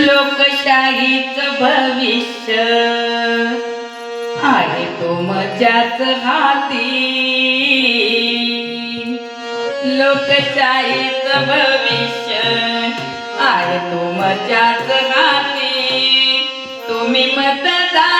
लोकशाहीच भविष्य. आहे तुमच्याच हाती. लोकशाहीच भविष्य. आहे तुमच्याच हाती. तुम्ही मतदार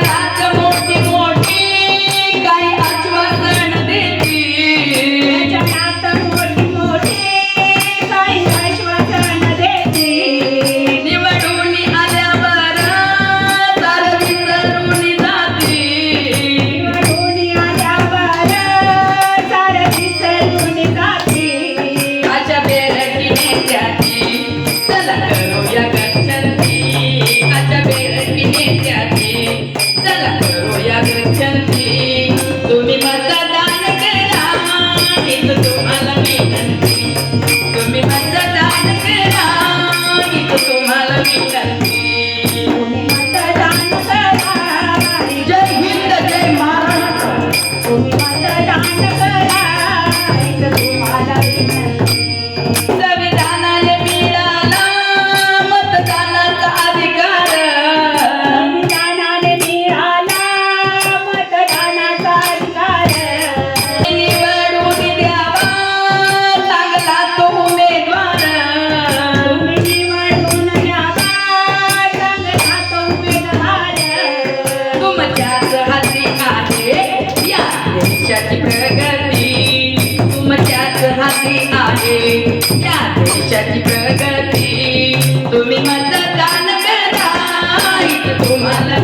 प्रगती तुमच्याच हाती आहे. या देशाची प्रगती. तुम्ही मतदान करा. तुम्हाला